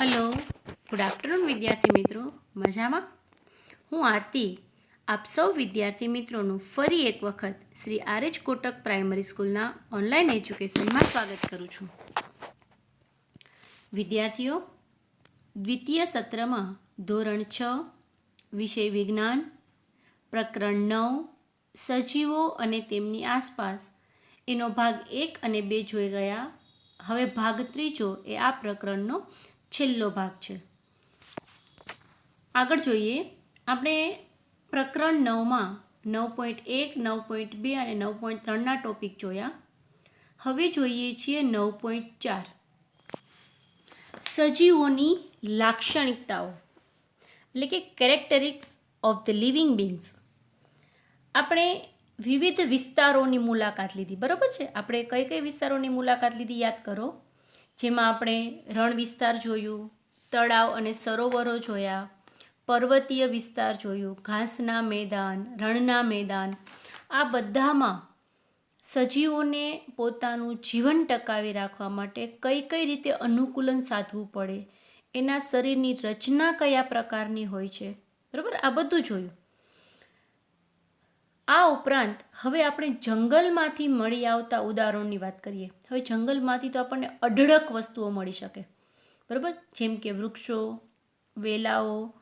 Hello good afternoon વિદ્યાર્થી મિત્રો. મજામાં? હું આરતી. આપ સૌ વિદ્યાર્થી મિત્રોનું ફરી એક વખત Shri R H Kotak primary સ્કૂલના ઓનલાઈન એજ્યુકેશનમાં સ્વાગત કરું છું. વિદ્યાર્થીઓ, દ્વિતીય સત્રમાં ધોરણ છ, વિષય વિજ્ઞાન, પ્રકરણ નવ, સજીવો અને તેમની આસપાસ, એનો ભાગ એક અને બે જોઈ ગયા. હવે ભાગ ત્રીજો એ આ પ્રકરણનો છેલ્લો ભાગ છે. આગળ જોઈએ. આપણે પ્રકરણ નવમાં નવ પોઈન્ટ એક, નવ પોઈન્ટ બે અને નવ પોઈન્ટ ત્રણના ટોપિક જોયા. હવે જોઈએ છીએ નવ પોઈન્ટ ચાર. સજીવોની લાક્ષણિકતાઓ, એટલે કે characteristics of the living beings આપણે વિવિધ વિસ્તારોની મુલાકાત લીધી. બરાબર છે? આપણે કઈ કઈ વિસ્તારોની મુલાકાત લીધી યાદ કરો? જેમાં આપણે રણ વિસ્તાર જોયું, તળાવ અને સરોવરો જોયા, પર્વતીય વિસ્તાર જોયું, ઘાસના મેદાન, રણના મેદાન. આ બધામાં સજીવોને પોતાનું જીવન ટકાવી રાખવા માટે કઈ કઈ રીતે અનુકૂલન સાધવું પડે, એના શરીરની રચના કયા પ્રકારની હોય છે, બરાબર? આ બધું જોયું. આ ઉપરાંત હવે આપણે જંગલમાંથી મળી આવતા ઉદાહરણની વાત કરીએ. હવે જંગલમાંથી તો આપણને અઢળક વસ્તુઓ મળી શકે. બરાબર? જેમ કે વૃક્ષો, વેલાઓ,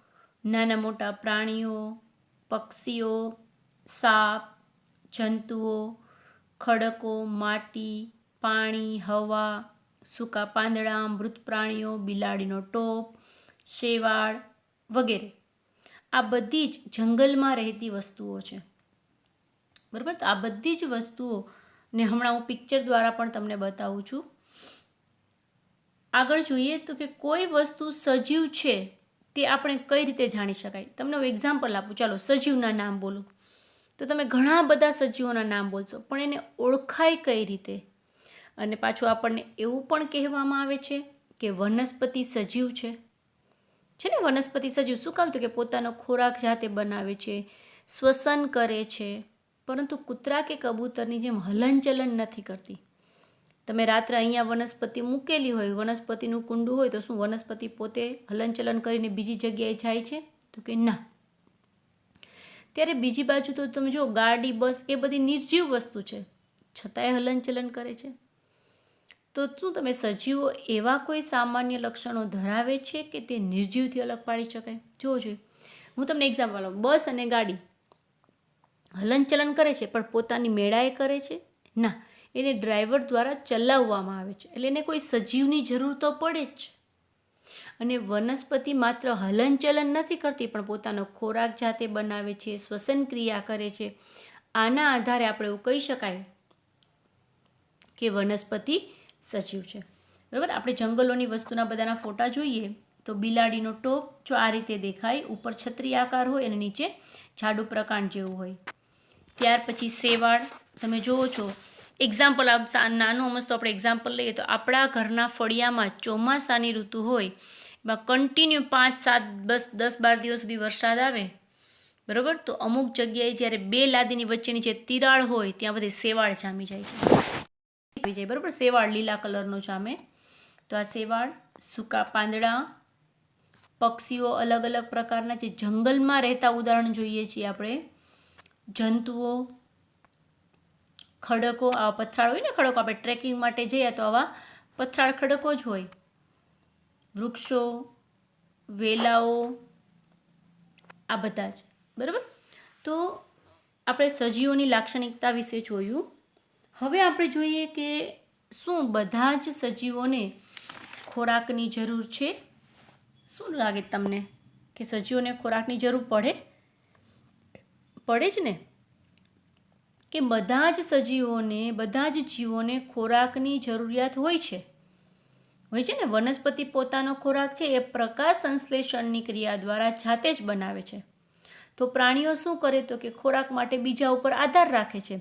નાના મોટા પ્રાણીઓ, પક્ષીઓ, સાપ, જંતુઓ, ખડકો, માટી, પાણી, હવા, સૂકા પાંદડા, મૃત પ્રાણીઓ, બિલાડીનો ટોપ, શેવાળ વગેરે. આ બધી જ જંગલમાં રહેતી વસ્તુઓ છે. બરાબર? તો આ બધી જ વસ્તુઓ ને હમણાં હું પિક્ચર દ્વારા પણ તમને બતાવું છું. આગળ જોઈએ તો કે કોઈ વસ્તુ સજીવ છે તે આપણે કઈ રીતે જાણી શકાય? તમને હું એક્ઝામ્પલ આપું. ચાલો, સજીવના નામ બોલો. તો તમે ઘણા બધા સજીવોના નામ બોલશો, પણ એને ઓળખાય કઈ રીતે? અને પાછું આપણને એવું પણ કહેવામાં આવે છે કે વનસ્પતિ સજીવ છે. છે ને વનસ્પતિ સજીવ? શું કામ? તો કે પોતાનો ખોરાક જાતે બનાવે છે, શ્વસન કરે છે. પરંતુ કૂતરા કે કબૂતરની જેમ હલનચલન નથી કરતી. તમે રાત્રે અહીંયા વનસ્પતિ મૂકેલી હોય, વનસ્પતિનું કુંડું હોય, તો શું વનસ્પતિ પોતે હલનચલન કરીને બીજી જગ્યાએ જાય છે? તો કે ના. ત્યારે બીજી બાજુ તો તમે જો ગાડી, બસ એ બધી નિર્જીવ વસ્તુ છે. છતાંય હલનચલન કરે છે. તો શું તમે સજીવો એવા કોઈ સામાન્ય લક્ષણો ધરાવે છે કે તે નિર્જીવથી અલગ પાડી શકાય? જોવો જોઈએ. હું તમને એક્ઝામ્પલ બસ અને ગાડી. હલનચલન કરે છે, પણ પોતાની મેળાએ કરે છે? ના, એને ડ્રાઈવર દ્વારા ચલાવવામાં આવે છે, એટલે એને કોઈ સજીવની જરૂર તો પડે જ. અને વનસ્પતિ માત્ર હલનચલન નથી કરતી, પણ પોતાનો ખોરાક જાતે બનાવે છે, શ્વસન ક્રિયા કરે છે. આના આધારે આપણે એવું કહી શકાય કે વનસ્પતિ સજીવ છે. બરાબર? આપણે જંગલોની વસ્તુના બધાના ફોટા જોઈએ, તો બિલાડીનો ટોપ જો આ રીતે દેખાય, ઉપર છત્રી આકાર હોય અને નીચે જાડુ પ્રકાંડ જેવું હોય. ત્યાર પછી શેવાળ તમે જુઓ છો. એક્ઝામ્પલ નાનું મસ્ત આપણે એક્ઝામ્પલ લઈએ તો આપણા ઘરના ફળિયામાં ચોમાસાની ઋતુ હોય, એમાં કન્ટિન્યુ પાંચ, સાત બસ દસ, બાર દિવસ સુધી વરસાદ આવે, બરાબર? તો અમુક જગ્યાએ જ્યારે બે લાદીની વચ્ચેની જે તિરાળ હોય, ત્યાં બધી શેવાળ જામી જાય છે. જાય, બરાબર? શેવાળ લીલા કલરનો જામે. તો આ શેવાળ સૂકા પાંદડા, પક્ષીઓ અલગ અલગ પ્રકારના જે જંગલમાં રહેતા ઉદાહરણ જોઈએ છીએ આપણે. જંતુઓ, ખડકો, આવા પથરાળ હોય ને ખડકો, આપણે ટ્રેકિંગ માટે જઈએ તો આવા પથરાળ ખડકો જ હોય. વૃક્ષો, વેલાઓ, આ બધા જ. બરાબર? તો આપણે સજીવોની લાક્ષણિકતા વિશે જોયું. હવે આપણે જોઈએ કે શું બધા જ સજીવોને ખોરાકની જરૂર છે? શું લાગે તમને કે સજીવોને ખોરાકની જરૂર પડે? પડે જ ને? કે બધા જ સજીવોને, બધા જ જીવોને ખોરાકની જરૂરિયાત હોય છે? હોય છે ને? વનસ્પતિ પોતાનો ખોરાક છે, એ પ્રકાશ સંશ્લેષણની ક્રિયા દ્વારા જાતે જ બનાવે છે. તો પ્રાણીઓ શું કરે તો કે ખોરાક માટે બીજા ઉપર આધાર રાખે છે.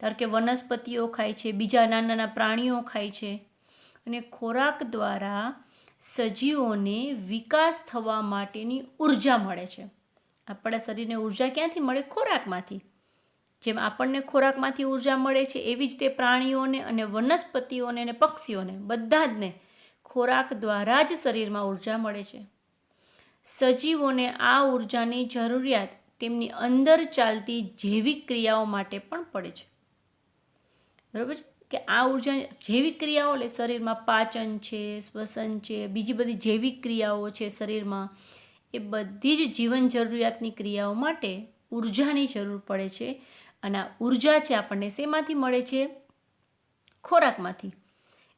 ધારો કે વનસ્પતિઓ ખાય છે, બીજા નાના નાના પ્રાણીઓ ખાય છે. અને ખોરાક દ્વારા સજીવોને વિકાસ થવા માટેની ઊર્જા મળે છે. આપણા શરીરને ઊર્જા ક્યાંથી મળે? ખોરાકમાંથી. જેમ આપણને ખોરાકમાંથી ઊર્જા મળે છે, એવી જ તે પ્રાણીઓને અને વનસ્પતિઓને અને પક્ષીઓને બધા જ ને ખોરાક દ્વારા જ શરીરમાં ઊર્જા મળે છે. સજીવોને આ ઉર્જાની જરૂરિયાત તેમની અંદર ચાલતી જૈવિક ક્રિયાઓ માટે પણ પડે છે. બરાબર છે? કે આ ઊર્જા જૈવિક ક્રિયાઓ એટલે શરીરમાં પાચન છે, શ્વસન છે, બીજી બધી જૈવિક ક્રિયાઓ છે શરીરમાં. એ બધી જ જીવન જરૂરિયાતની ક્રિયાઓ માટે ઉર્જાની જરૂર પડે છે અને આ ઊર્જા છે આપણને શેમાંથી મળે છે? ખોરાકમાંથી.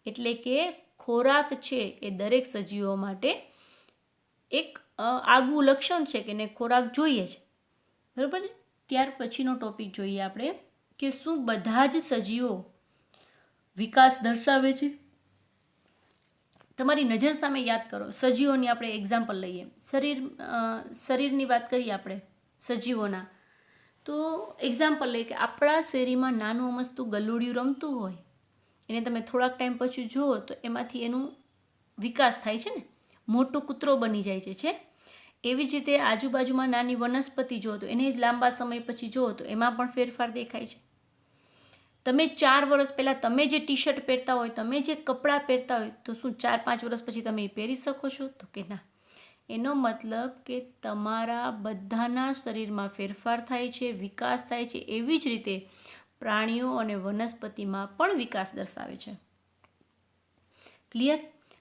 એટલે કે ખોરાક છે એ દરેક સજીવો માટે એક આગવું લક્ષણ છે કે એને ખોરાક જોઈએ છે. બરાબર ને? ત્યાર પછીનો ટોપિક જોઈએ આપણે કે શું બધા જ સજીવો વિકાસ દર્શાવે છે? તમારી નજર સામે યાદ કરો. સજીવોની આપણે એક્ઝામ્પલ લઈએ. શરીર શરીરની વાત કરીએ આપણે, સજીવોના. તો એક્ઝામ્પલ લઈએ કે આપણા શેરીમાં નાનું અમસ્તું ગલુડિયું રમતું હોય, એને તમે થોડાક ટાઈમ પછી જુઓ તો એમાંથી એનું વિકાસ થાય છે ને. મોટો કૂતરો બની જાય છે છે. એવી જ રીતે આજુબાજુમાં નાની વનસ્પતિ જુઓ તો એને લાંબા સમય પછી જુઓ તો એમાં પણ ફેરફાર દેખાય છે. તમે ચાર વર્ષ પહેલાં તમે જે ટી શર્ટ પહેરતા હોય, તમે જે કપડાં પહેરતા હોય, તો શું ચાર પાંચ વર્ષ પછી તમે એ પહેરી શકો છો? તો કે ના. એનો મતલબ કે તમારા બધાના શરીરમાં ફેરફાર થાય છે, વિકાસ થાય છે, એવી જ રીતે પ્રાણીઓ અને વનસ્પતિમાં પણ વિકાસ દર્શાવે છે. ક્લિયર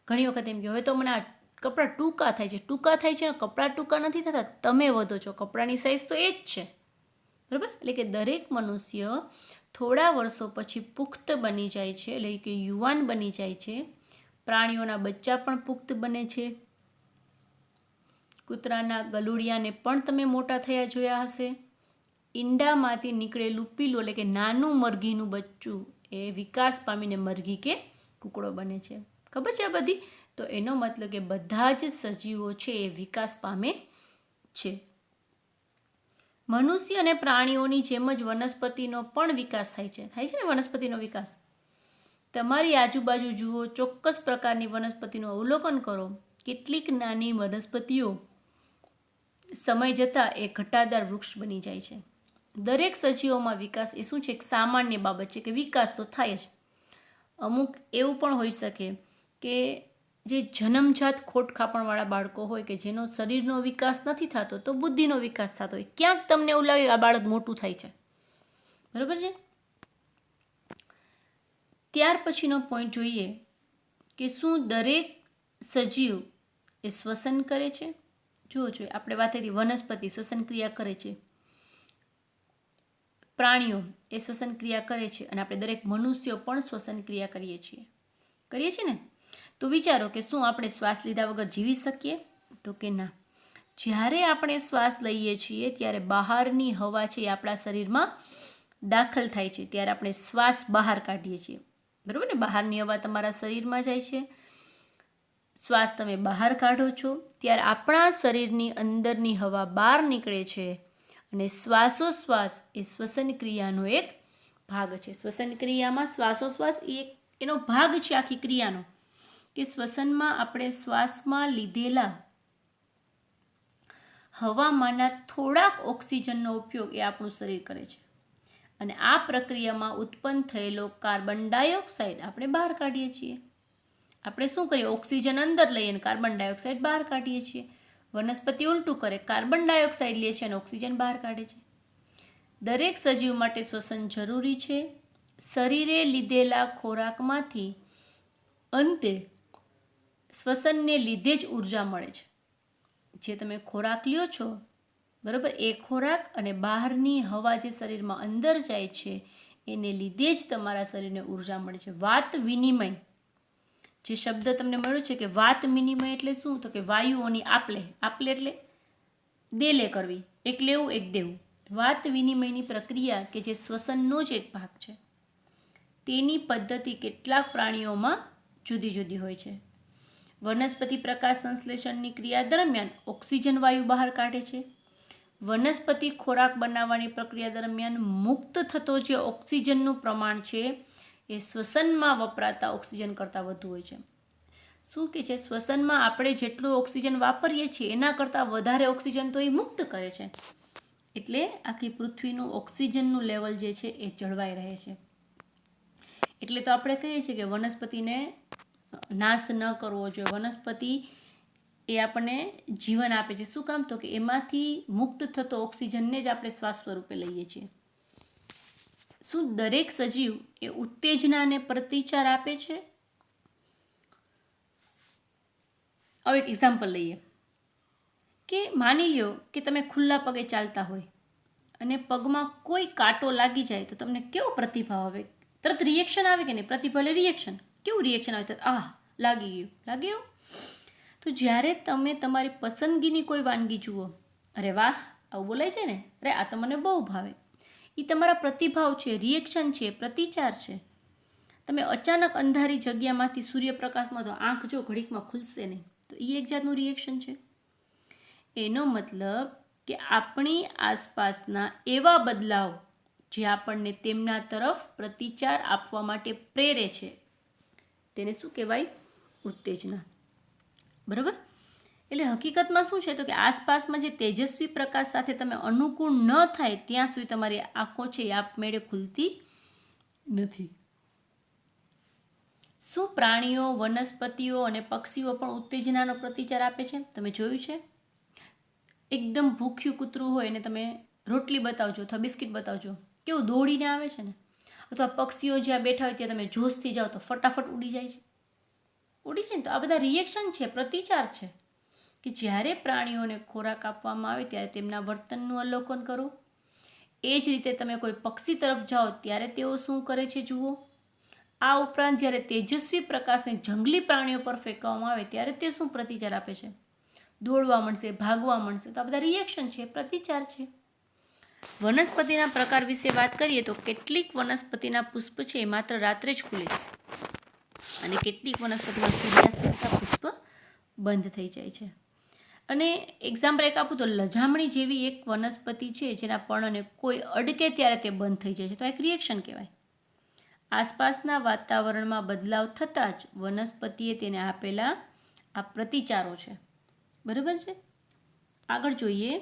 ઘણી વખત એમ કે હવે તો મને આ કપડાં ટૂંકા થાય છે, ટૂંકા થાય છે, કપડાં ટૂંકા નથી થતા, તમે વધો છો, કપડાંની સાઇઝ તો એ જ છે. બરાબર? એટલે કે દરેક મનુષ્ય થોડા વર્ષો પછી પુખ્ત બની જાય છે, એટલે કે યુવાન બની જાય છે. પ્રાણીઓના બચ્ચા પણ પુખ્ત બને છે. કૂતરાના ગલુડિયાને પણ તમે મોટા થયા જોયા હશે. ઈંડામાંથી નીકળેલું પીલું, એટલે કે નાનું મરઘીનું બચ્ચું, એ વિકાસ પામીને મરઘી કે કૂકડો બને છે. ખબર છે બધી? તો એનો મતલબ કે બધા જ સજીવો છે એ વિકાસ પામે છે. મનુષ્ય અને પ્રાણીઓની જેમ જ વનસ્પતિનો પણ વિકાસ થાય છે. થાય છે ને વનસ્પતિનો વિકાસ? તમારી આજુબાજુ જુઓ, ચોક્કસ પ્રકારની વનસ્પતિનું અવલોકન કરો. કેટલીક નાની વનસ્પતિઓ સમય જતાં એ ઘટાદાર વૃક્ષ બની જાય છે. દરેક સજીવોમાં વિકાસ એ શું છે? એક સામાન્ય બાબત છે કે વિકાસ તો થાય જ. અમુક એવું પણ હોઈ શકે કે જે જન્મજાત ખોટ ખાપણવાળા બાળકો હોય કે જેનો શરીરનો વિકાસ નથી થતો, તો બુદ્ધિનો વિકાસ થતો હોય. ક્યાંક તમને એવું લાગે આ બાળક મોટું થાય છે. બરાબર છે? ત્યાર પછીનો પોઈન્ટ જોઈએ કે શું દરેક સજીવ એ શ્વસન કરે છે? જુઓ જોઈએ આપણે વાત કરી, વનસ્પતિ શ્વસન ક્રિયા કરે છે. પ્રાણીઓ એ શ્વસન ક્રિયા કરે છે અને આપણે દરેક મનુષ્યો પણ શ્વસન ક્રિયા કરીએ છીએ. કરીએ છીએ ને? તો વિચારો કે શું આપણે શ્વાસ લીધા વગર જીવી શકીએ? તો કે ના. જ્યારે આપણે શ્વાસ લઈએ છીએ, ત્યારે બહારની હવા છે એ આપણા શરીરમાં દાખલ થાય છે. ત્યારે આપણે શ્વાસ બહાર કાઢીએ છીએ. બરાબર ને? બહારની હવા તમારા શરીરમાં જાય છે. શ્વાસ તમે બહાર કાઢો છો. ત્યારે આપણા શરીરની અંદરની હવા બહાર નીકળે છે અને શ્વાસોશ્વાસ એ શ્વસન ક્રિયાનો એક ભાગ છે. શ્વસન ક્રિયામાં શ્વાસોશ્વાસ એ એક, એનો ભાગ છે આખી ક્રિયાનો. કે શ્વસનમાં આપણે શ્વાસમાં લીધેલા હવામાંના થોડાક ઓક્સિજનનો ઉપયોગ એ આપણું શરીર કરે છે. અને આ પ્રક્રિયામાં ઉત્પન્ન થયેલો કાર્બન ડાયોક્સાઇડ આપણે બહાર કાઢીએ છીએ. આપણે શું કરીએ? ઓક્સિજન અંદર લઈએ અને કાર્બન ડાયોક્સાઇડ બહાર કાઢીએ છીએ. વનસ્પતિ ઉલટું કરે, કાર્બન ડાયોક્સાઇડ લે છે અને ઓક્સિજન બહાર કાઢે છે. દરેક સજીવ માટે શ્વસન જરૂરી છે. શરીરે લીધેલા ખોરાકમાંથી અંતે શ્વસનને લીધે જ ઊર્જા મળે છે. જે તમે ખોરાક લ્યો છો, બરાબર? એ ખોરાક અને બહારની હવા જે શરીરમાં અંદર જાય છે, એને લીધે જ તમારા શરીરને ઊર્જા મળે છે. વાત વિનિમય. જે શબ્દ તમને મળ્યો છે કે વાત વિનિમય એટલે શું? તો કે વાયુઓની આપલે. આપલે એટલે દેલે કરવી. એક લેવું, એક દેવું. વાત વિનિમયની પ્રક્રિયા કે જે શ્વસનનો જ એક ભાગ છે, તેની પદ્ધતિ કેટલાક પ્રાણીઓમાં જુદી જુદી હોય છે. વનસ્પતિ પ્રકાશ સંશ્લેષણની ક્રિયા દરમિયાન ઓક્સિજન વાયુ બહાર કાઢે છે. વનસ્પતિ ખોરાક બનાવવાની પ્રક્રિયા દરમિયાન મુક્ત થતો જે ઓક્સિજનનું પ્રમાણ છે, એ શ્વસનમાં વપરાતા ઓક્સિજન કરતાં વધુ હોય છે. શું કે છે? શ્વસનમાં આપણે જેટલું ઓક્સિજન વાપરીએ છીએ, એના કરતાં વધારે ઓક્સિજન તો એ મુક્ત કરે છે. એટલે આખી પૃથ્વીનું ઓક્સિજનનું લેવલ જે છે, એ જળવાઈ રહે છે. એટલે તો આપણે કહીએ છીએ કે વનસ્પતિને નાશ ન કરવો જોઈએ. વનસ્પતિ એ આપણને જીવન આપે છે. શું કામ? તો કે એમાંથી મુક્ત થતો ઓક્સિજનને જ આપણે શ્વાસ સ્વરૂપે લઈએ છીએ. શું દરેક સજીવ એ ઉત્તેજનાને પ્રતિચાર આપે છે? હવે એક એક્ઝામ્પલ લઈએ. કે માની લ્યો કે તમે ખુલ્લા પગે ચાલતા હોય અને પગમાં કોઈ કાંટો લાગી જાય તો તમને કેવો પ્રતિભાવ આવે? તરત રિએક્શન આવે કે નહીં? પ્રતિભાવ એટલે રિએક્શન કેવું રિએક્શન આવે? આહ, લાગી ગયું. લાગી ગયું તો જ્યારે તમે તમારી પસંદગીની કોઈ વાનગી જુઓ, અરે વાહ, આવું બોલાય છે ને? અરે, આ તો મને બહુ ભાવે. એ તમારા પ્રતિભાવ છે રિએક્શન છે, પ્રતિચાર છે. તમે અચાનક અંધારી જગ્યામાંથી સૂર્યપ્રકાશમાં તો આંખ જો ઘડીકમાં ખુલશે નહીં, તો એ એક જાતનું રિએક્શન છે. એનો મતલબ કે આપણી આસપાસના એવા બદલાવ જે આપણને તેમના તરફ પ્રતિચાર આપવા માટે પ્રેરે છે. તેને શું કહેવાય? ઉત્તેજના. બરાબર? એટલે હકીકતમાં શું છે તો કે આસપાસમાં જે તેજસ્વી પ્રકાશ સાથે તમે અનુકૂળ ન થાય ત્યાં સુધી તમારી આંખો છે એ આપમેળે ખુલતી નથી. શું પ્રાણીઓ, વનસ્પતિઓ અને પક્ષીઓ પણ ઉત્તેજનાનો પ્રતિચાર આપે છે? તમે જોયું છે? એકદમ ભૂખ્યું કૂતરું હોય ને તમે રોટલી બતાવજો અથવા બિસ્કિટ બતાવજો. કેવું દોડીને આવે છે ને? અથવા પક્ષીઓ જ્યાં બેઠા હોય ત્યાં તમે જોશથી જાઓ તો ફટાફટ ઉડી જાય છે. ઉડી જાય ને તો આ બધા રિએક્શન છે, પ્રતિચાર છે કે જ્યારે પ્રાણીઓને ખોરાક આપવામાં આવે ત્યારે તેમના વર્તનનું અવલોકન કરો. એ જ રીતે તમે કોઈ પક્ષી તરફ જાઓ ત્યારે તેઓ શું કરે છે જુઓ. આ ઉપરાંત જ્યારે તેજસ્વી પ્રકાશને જંગલી પ્રાણીઓ પર ફેંકવામાં આવે ત્યારે તે શું પ્રતિચાર આપે છે? દોડવા મળશે ભાગવા મળશે તો આ બધા રિએક્શન છે, પ્રતિચાર છે. વનસ્પતિના પ્રકાર વિશે વાત કરીએ તો કેટલીક વનસ્પતિના પુષ્પ છે એ માત્ર રાત્રે જ ખુલે છે. અને કેટલીક વનસ્પતિમાં સૂર્યાસ્ત થતાં પુષ્પ બંધ થઈ જાય છે. અને એક્ઝામ્પલ એક આપું તો લજામણી જેવી એક વનસ્પતિ છે જેના પર્ણને કોઈ અડકે ત્યારે તે બંધ થઈ જાય છે. તો એક રિએક્શન કહેવાય. આસપાસના વાતાવરણમાં બદલાવ થતાં જ વનસ્પતિએ તેને આપેલા આ પ્રતિચારો છે. બરાબર છે? આગળ જોઈએ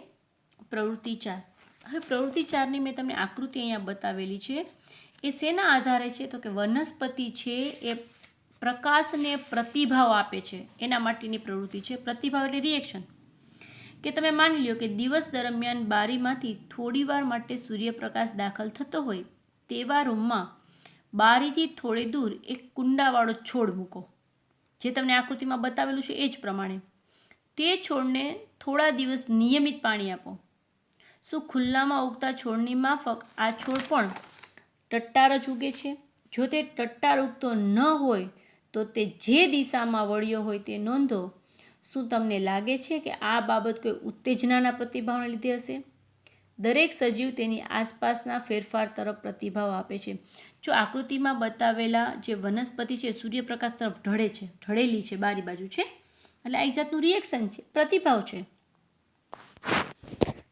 પ્રવૃત્તિ ચાર. હવે પ્રવૃત્તિ ચારની મેં તમને આકૃતિ અહીંયા બતાવેલી છે. એ શેના આધારે છે? તો કે વનસ્પતિ છે એ પ્રકાશને પ્રતિભાવ આપે છે. એના માટેની પ્રવૃત્તિ છે. પ્રતિભાવ એટલે રિએક્શન કે તમે માની લ્યો કે દિવસ દરમિયાન બારીમાંથી થોડીવાર માટે સૂર્યપ્રકાશ દાખલ થતો હોય તેવા રૂમમાં બારીથી થોડે દૂર એક કુંડાવાળો છોડ મૂકો. જે તમને આકૃતિમાં બતાવેલું છે એ જ પ્રમાણે. તે છોડને થોડા દિવસ નિયમિત પાણી આપો. શું ખુલ્લામાં ઉગતા છોડની માફક આ છોડ પણ ટટ્ટાર જ ઉગે છે? જો તે ટટ્ટાર ઉગતો ન હોય, તો તે જે દિશામાં વળ્યો હોય તે નોંધો. શું તમને લાગે છે કે આ બાબત કોઈ ઉત્તેજનાના પ્રતિભાવને લીધે હશે? દરેક સજીવ તેની આસપાસના ફેરફાર તરફ પ્રતિભાવ આપે છે. જો આકૃતિમાં બતાવેલા જે વનસ્પતિ છે, સૂર્યપ્રકાશ તરફ ઢળે છે, ઢળેલી છે બારી બાજુ છે, એટલે આ એક જાતનું રિએક્શન છે, પ્રતિભાવ છે.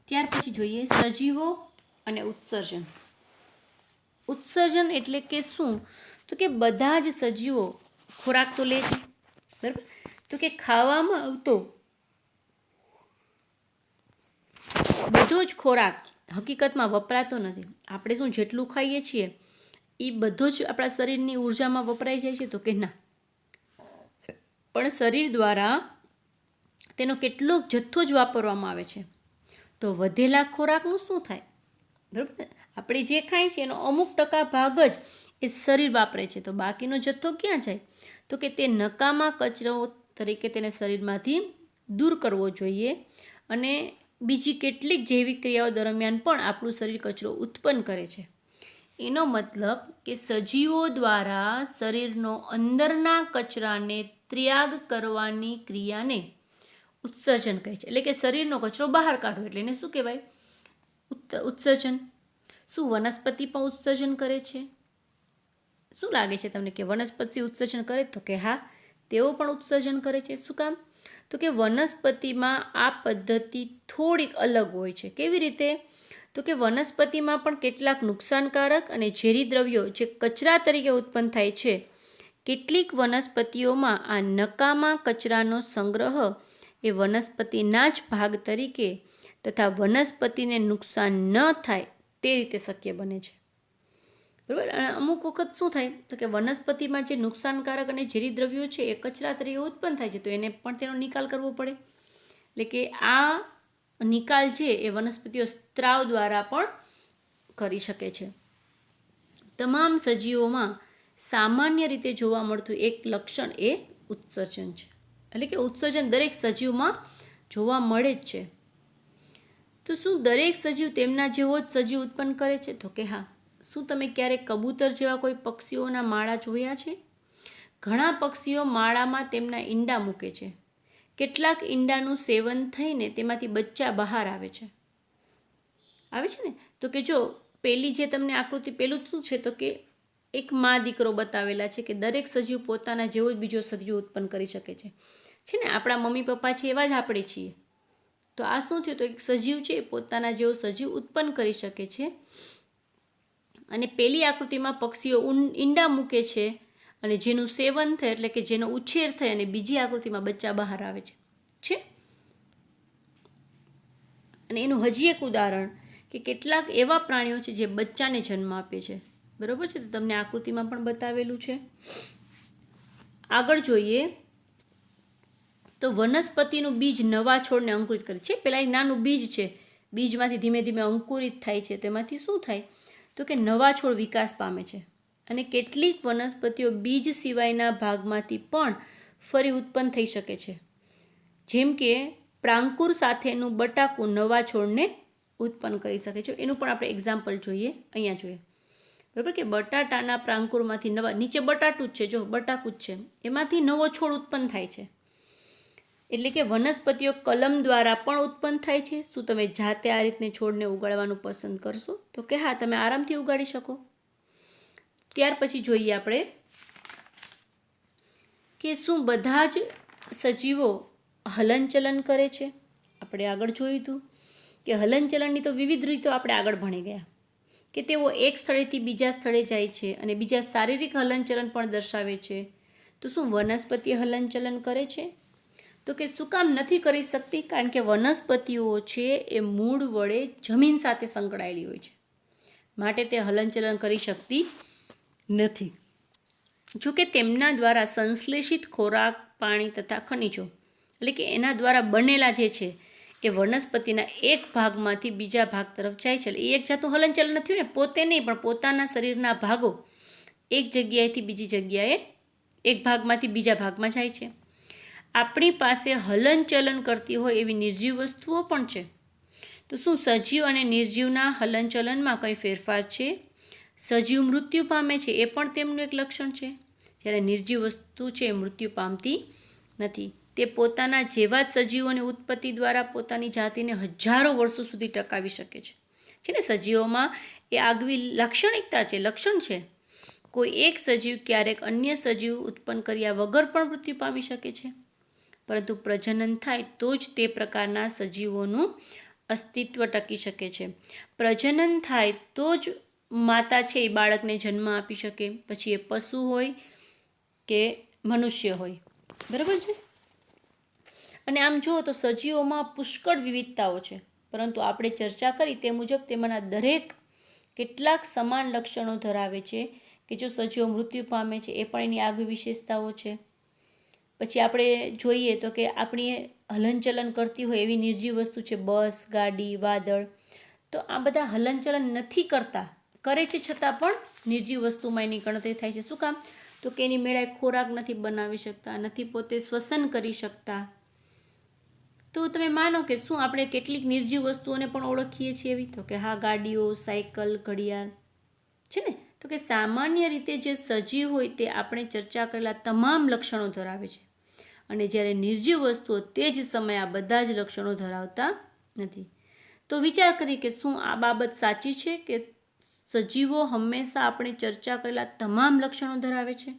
ત્યાર પછી જોઈએ સજીવો અને ઉત્સર્જન. ઉત્સર્જન એટલે કે શું? તો કે બધા જ સજીવો ખોરાક તો લે છે, બરાબર? તો કે ખાવામાં આવતો બધો જ ખોરાક હકીકતમાં વપરાતો નથી. આપણે શું જેટલું ખાઈએ છીએ, એ બધો જ આપણા શરીરની ઉર્જામાં વપરાઈ જાય છે તો કે ના? પણ શરીર દ્વારા તેનો કેટલોક જથ્થો જ વાપરવામાં આવે છે. તો વધેલા ખોરાકનું શું થાય? બરાબર આપણે જે ખાઈએ છીએ એનો અમુક ટકા ભાગ જ એ શરીર વાપરે છે. તો બાકીનો જથ્થો ક્યાં જાય? તો કે તે નકામા કચરો તરીકે તેને શરીરમાંથી દૂર કરવો જોઈએ અને બીજી કેટલીક જૈવિક ક્રિયાઓ દરમિયાન પણ આપણું શરીર કચરો ઉત્પન્ન કરે છે. એનો મતલબ કે સજીવો દ્વારા શરીરનો અંદરના કચરાને ત્યાગ કરવાની ક્રિયાને ઉત્સર્જન કહે છે. એટલે કે શરીરનો કચરો બહાર કાઢવો એટલે એને શું કહેવાય? ઉત્સર્જન. શું વનસ્પતિ પણ ઉત્સર્જન કરે છે? શું લાગે છે તમને કે વનસ્પતિ ઉત્સર્જન કરે? તો કે હા, તેઓ પણ ઉત્સર્જન કરે છે. શું કામ? તો કે વનસ્પતિમાં આ પદ્ધતિ થોડીક અલગ હોય છે. કેવી રીતે? તો કે વનસ્પતિમાં પણ કેટલાક નુકસાનકારક અને ઝેરી દ્રવ્યો જે કચરા તરીકે ઉત્પન્ન થાય છે, કેટલીક વનસ્પતિઓમાં આ નકામા કચરાનો સંગ્રહ એ વનસ્પતિના જ ભાગ તરીકે તથા વનસ્પતિને નુકસાન ન થાય તે રીતે શક્ય બને છે. બરાબર? અને અમુક વખત શું થાય? તો કે વનસ્પતિમાં જે નુકસાનકારક અને ઝેરી દ્રવ્યો છે એ કચરા તરીકે ઉત્પન્ન થાય છે, તો એને પણ તેનો નિકાલ કરવો પડે. એટલે કે આ નિકાલ છે એ વનસ્પતિઓ સ્ત્રાવ દ્વારા પણ કરી શકે છે. તમામ સજીવોમાં સામાન્ય રીતે જોવા મળતું એક લક્ષણ એ ઉત્સર્જન છે. એટલે કે ઉત્સર્જન દરેક સજીવમાં જોવા મળે જ છે. તો શું દરેક સજીવ તેમના જેવો જ સજીવ ઉત્પન્ન કરે છે? તો કે હા. શું તમે ક્યારેક કબૂતર જેવા કોઈ પક્ષીઓના માળા જોયા છે? ઘણા પક્ષીઓ માળામાં તેમના ઈંડા મૂકે છે. કેટલાક ઈંડાનું સેવન થઈને તેમાંથી બચ્ચા બહાર આવે છે. આવે છે ને? તો કે જો પેલી જે તમને આકૃતિ પેલું શું છે? તો કે એક મા દીકરો બતાવેલા છે કે દરેક સજીવ પોતાના જેવો જ બીજો સજીવ ઉત્પન્ન કરી શકે છે. છે ને, આપણા મમ્મી પપ્પા છે એવા જ આપણે છીએ. તો આ શું થયું? તો એક સજીવ છે એ પોતાના જેવો સજીવ ઉત્પન્ન કરી શકે છે અને પેલી આકૃતિમાં પક્ષીઓ ઈંડા મૂકે છે અને જેનું સેવન થાય એટલે કે જેનો ઉછેર થાય અને બીજી આકૃતિમાં બચ્ચા બહાર આવે છે. છે? અને એનું હજી એક ઉદાહરણ કે કેટલાક એવા પ્રાણીઓ છે જે બચ્ચાને જન્મ આપે છે. બરોબર છે? તો તમને આકૃતિમાં પણ બતાવેલું છે. આગળ જોઈએ. તો વનસ્પતિનું બીજ નવા છોડને અંકુરિત કરે છે. પેલા એક નાનું બીજ છે. બીજમાંથી ધીમે ધીમે અંકુરિત થાય છે. તેમાંથી શું થાય? તો કે નવા છોડ વિકાસ પામે છે. અને કેટલીક વનસ્પતિઓ બીજ સિવાયના ભાગમાંથી પણ ફરી ઉત્પન્ન થઈ શકે છે. જેમ કે પ્રાંકુર સાથેનું બટાકું નવા છોડને ઉત્પન્ન કરી શકે છે. એનું પણ આપણે એક્ઝામ્પલ જોઈએ. અહીંયા જોઈએ. બરાબર કે બટાટાના પ્રાંકુરમાંથી નવા, નીચે બટાટું જ છે, જો બટાકું જ છે, એમાંથી નવો છોડ ઉત્પન્ન થાય છે. એટલે કે વનસ્પતિઓ કલમ દ્વારા પણ ઉત્પન્ન થાય છે. શું તમે જાતે આ રીતને છોડને ઉગાડવાનું પસંદ કરશો? તો કે હા, તમે આરામથી ઉગાડી શકો. ત્યાર પછી જોઈએ આપણે કે શું બધા જ સજીવો હલનચલન કરે છે. આપણે આગળ જોયું હતું કે હલનચલનની તો વિવિધ રીતો આપણે આગળ ભણી ગયા. કે તેઓ એક સ્થળેથી બીજા સ્થળે જાય છે અને બીજા શારીરિક હલનચલન પણ દર્શાવે છે. તો શું વનસ્પતિ હલનચલન કરે છે? તો કે શું કામ નથી કરી શકતી? કારણ કે વનસ્પતિઓ છે એ મૂળ વડે જમીન સાથે સંકળાયેલી હોય છે. માટે તે હલનચલન કરી શકતી નથી. જોકે તેમના દ્વારા સંશ્લેષિત ખોરાક, પાણી તથા ખનિજો, એટલે કે એના દ્વારા બનેલા જે છે એ વનસ્પતિના એક ભાગમાંથી બીજા ભાગ તરફ જાય છે. એ એક જાતનું હલનચલન નથી ને, પોતે નહીં, પણ પોતાના શરીરના ભાગો એક જગ્યાએથી બીજી જગ્યાએ એક ભાગમાંથી બીજા ભાગમાં જાય છે. આપણી પાસે હલનચલન કરતી હોય એવી નિર્જીવ વસ્તુઓ પણ છે. તો શું સજીવ અને નિર્જીવના હલનચલનમાં કંઈ ફેરફાર છે? સજીવ મૃત્યુ પામે છે, એ પણ તેમનું એક લક્ષણ છે. જ્યારે નિર્જીવ વસ્તુ છે, એ મૃત્યુ પામતી નથી. તે પોતાના જેવા જ સજીવોની ઉત્પત્તિ દ્વારા પોતાની જાતિને હજારો વર્ષો સુધી ટકાવી શકે છે. છે ને, સજીવોમાં એ આગવી લાક્ષણિકતા છે, લક્ષણ છે. કોઈ એક સજીવ ક્યારેક અન્ય સજીવ ઉત્પન્ન કર્યા વગર પણ મૃત્યુ પામી શકે છે. પરંતુ પ્રજનન થાય તો જ તે પ્રકારના સજીવોનું અસ્તિત્વ ટકી શકે છે. પ્રજનન થાય તો જ માતા છે એ બાળકને જન્મ આપી શકે. પછી એ પશુ હોય કે મનુષ્ય હોય. બરાબર છે? અને આમ જુઓ તો સજીવોમાં પુષ્કળ વિવિધતાઓ છે. પરંતુ આપણે ચર્ચા કરી તે મુજબ તેમાંના દરેક કેટલાક સમાન લક્ષણો ધરાવે છે કે જો સજીવો મૃત્યુ પામે છે એ પણ એની આગવી વિશેષતાઓ છે. પછી આપણે જોઈએ તો કે આપણી હલનચલન કરતી હોય એવી નિર્જીવ વસ્તુ છે બસ, ગાડી, વાદળ. તો આ બધા હલનચલન નથી કરતા, કરે છે છતાં પણ નિર્જીવ વસ્તુમાં એની ગણતરી થાય છે. શું કામ? તો કે એની મેળાએ ખોરાક નથી બનાવી શકતા, નથી પોતે શ્વસન કરી શકતા. તો તમે માનો કે શું આપણે કેટલીક નિર્જીવ વસ્તુઓને પણ ઓળખીએ છીએ એવી? તો કે હા, ગાડીઓ, સાયકલ, ઘડિયાળ. છે ને? તો કે સામાન્ય રીતે જે સજીવ હોય તે આપણે ચર્ચા કરેલા તમામ લક્ષણો ધરાવે છે. અને જ્યારે નિર્જીવ વસ્તુઓ તે જ સમયે આ બધા જ લક્ષણો ધરાવતા નથી. તો વિચાર કરી કે શું આ બાબત સાચી છે કે સજીવો હંમેશા આપણે ચર્ચા કરેલા તમામ લક્ષણો ધરાવે છે?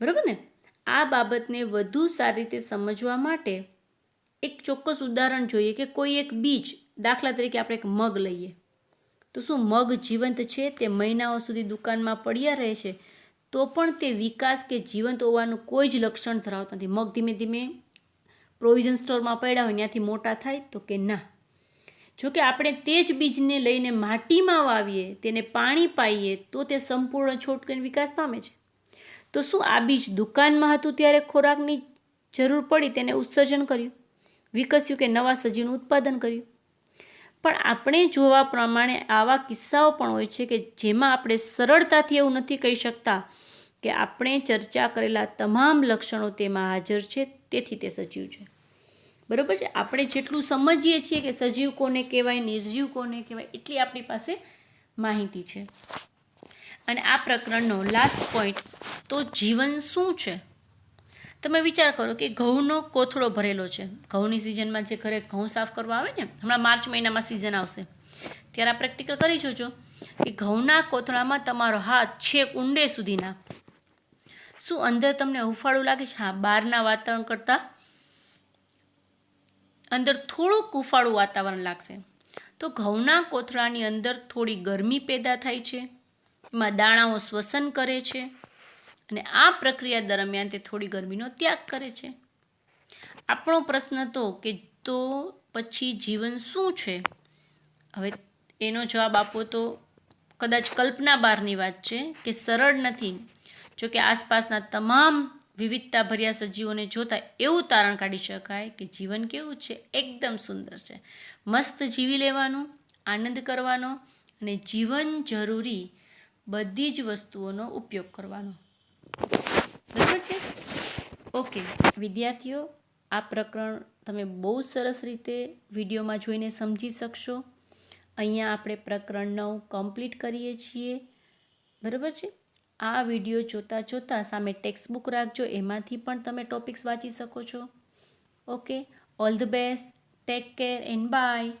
બરાબર ને? આ બાબતને વધુ સારી રીતે સમજવા માટે એક ચોક્કસ ઉદાહરણ જોઈએ કે કોઈ એક બીજ દાખલા તરીકે આપણે એક મગ લઈએ. તો શું મગ જીવંત છે? તે મહિનાઓ સુધી દુકાનમાં પડ્યા રહે છે. તો પણ તે વિકાસ કે જીવંત હોવાનું કોઈ જ લક્ષણ ધરાવતા નથી. મગ ધીમે ધીમે પ્રોવિઝન સ્ટોરમાં પડ્યા હોય, ત્યાંથી મોટા થાય, તો કે ના. જો કે આપણે તે જ બીજને લઈને માટીમાં વાવીએ, તેને પાણી પાઈએ, તો તે સંપૂર્ણ છોડ કરીને વિકાસ પામે છે. તો શું આ બીજ દુકાનમાં હતું ત્યારે ખોરાકની જરૂર પડી તેને ઉત્સર્જન કર્યું? વિકસ્યું કે નવા સજીવનું ઉત્પાદન કર્યું? પણ આપણે જોવા પ્રમાણે આવા કિસ્સાઓ પણ હોય છે કે જેમાં આપણે સરળતાથી એવું નથી કહી શકતા કે આપણે ચર્ચા કરેલા તમામ લક્ષણો તેમાં હાજર છે, તેથી તે સજીવ છે. બરાબર છે? આપણે જેટલું સમજીએ છીએ કે સજીવ કોને કહેવાય, નિર્જીવ કોને કહેવાય, એટલી આપણી પાસે માહિતી છે. અને આ પ્રકરણનો લાસ્ટ પોઈન્ટ તો જીવન શું છે? તમે વિચાર કરો કે ઘઉંનો કોથળો ભરેલો છે. ઘઉંની સિઝનમાં જે ઘરે ઘઉં સાફ કરવા આવે ને, હમણાં માર્ચ મહિનામાં સિઝન આવશે. ત્યારે આ પ્રેક્ટિકલ કરી જોજો કે ઘઉંના કોથળામાં તમારો હાથ છેક ઊંડે સુધી શું અંદર તમને હુંફાળું લાગે છે? હા, બહારના વાતાવરણ કરતાં અંદર થોડુંક હુંફાળું વાતાવરણ લાગશે. તો ઘઉંના કોથળાની અંદર થોડી ગરમી પેદા થાય છે. એમાં દાણાઓ શ્વસન કરે છે અને આ પ્રક્રિયા દરમિયાન તે થોડી ગરમીનો ત્યાગ કરે છે. આપણો પ્રશ્ન તો કે તો પછી જીવન શું છે? હવે એનો જવાબ આપવો તો કદાચ કલ્પના બહારની વાત છે કે સરળ નથી. જો કે આસપાસના તમામ વિવિધતાભર્યા સજીવોને જોતા એવું તારણ કાઢી શકાય કે જીવન કેવું છે? એકદમ સુંદર છે. મસ્ત જીવી લેવાનું, આનંદ કરવાનો અને જીવન જરૂરી બધી જ વસ્તુઓનો ઉપયોગ કરવાનો. બરાબર છે? ઓકે વિદ્યાર્થીઓ, આ પ્રકરણ તમે બહુ સરસ રીતે વિડીયોમાં જોઈને સમજી શકશો. અહીંયા આપણે પ્રકરણ નવ કમ્પ્લીટ કરીએ છીએ. બરાબર છે? આ વીડિયો જોતાં જોતાં સામે ટેક્સ્ટ બુક રાખજો, એમાંથી પણ તમે ટોપિક્સ વાંચી શકો છો. Okay all the best take care and bye